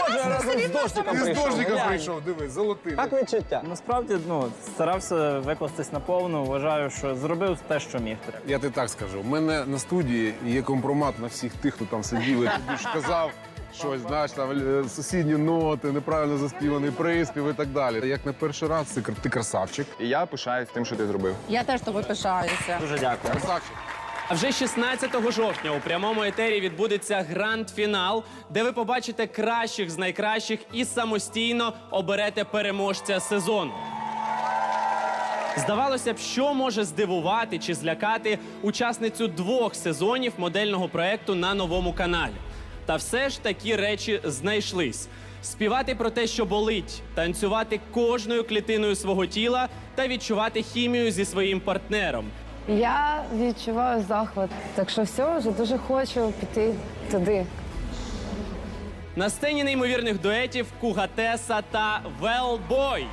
Боже, я разом з дощиком Ти з прийшов. дождиком прийшов, диви, золотий. Як відчуття? Насправді, ну, старався викластись наповну. Вважаю, що зробив те, що міг. Я тобі так скажу. У мене на студії є компромат на всіх тих, хто там сидів і тобі ж казав щось, знаєш, там е, сусідні ноти, неправильно заспіваний приспів і так далі. Як на перший раз, ти, кр- ти красавчик. І я пишаюсь тим, що ти зробив. Я теж тобою пишаюся. Дуже дякую. Красавчик. А вже 16 жовтня у прямому етері відбудеться гранд-фінал, де ви побачите кращих з найкращих і самостійно оберете переможця сезону. Здавалося б, що може здивувати чи злякати учасницю двох сезонів модельного проекту на новому каналі. Та все ж такі речі знайшлись: співати про те, що болить, танцювати кожною клітиною свого тіла та відчувати хімію зі своїм партнером. Я відчуваю захват, так що все, вже дуже хочу піти туди. На сцені неймовірних дуетів Кугатеса та Велбой.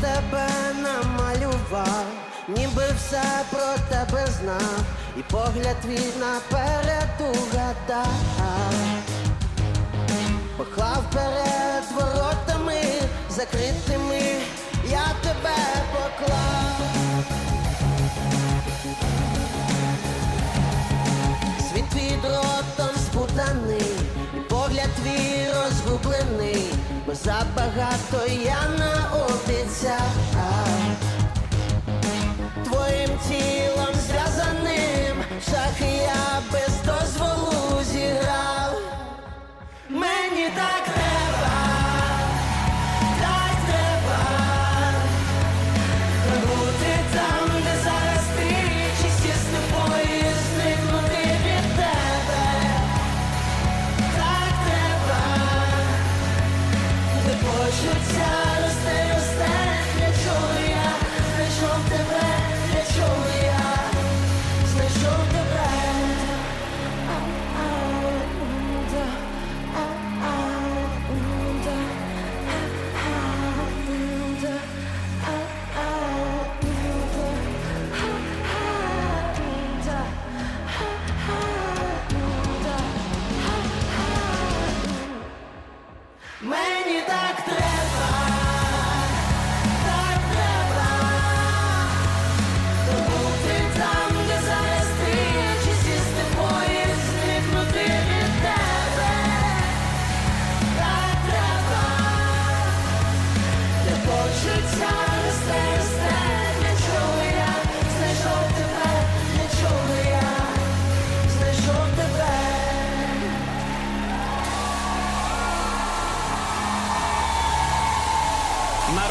Тебе намалював, ніби все про тебе знав, і погляд твій наперед угадав. Поклав перед воротами закритими, я тебе поклав. Світ твій дротом спутаний, і погляд твій розгублений, бо забагато я наобіцяв. Твоїм тілом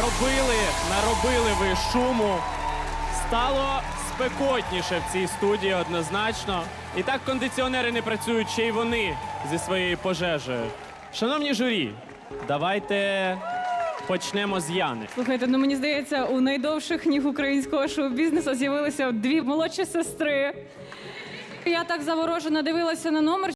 Наробили, наробили ви шуму. Стало спекотніше в цій студії однозначно. І так кондиціонери не працюють, ще й вони зі своєю пожежею. Шановні журі, давайте почнемо з Яни. Слухайте, ну мені здається, у найдовших ніг українського шоу-бізнесу з'явилися дві молодші сестри. Я так заворожено дивилася на номер.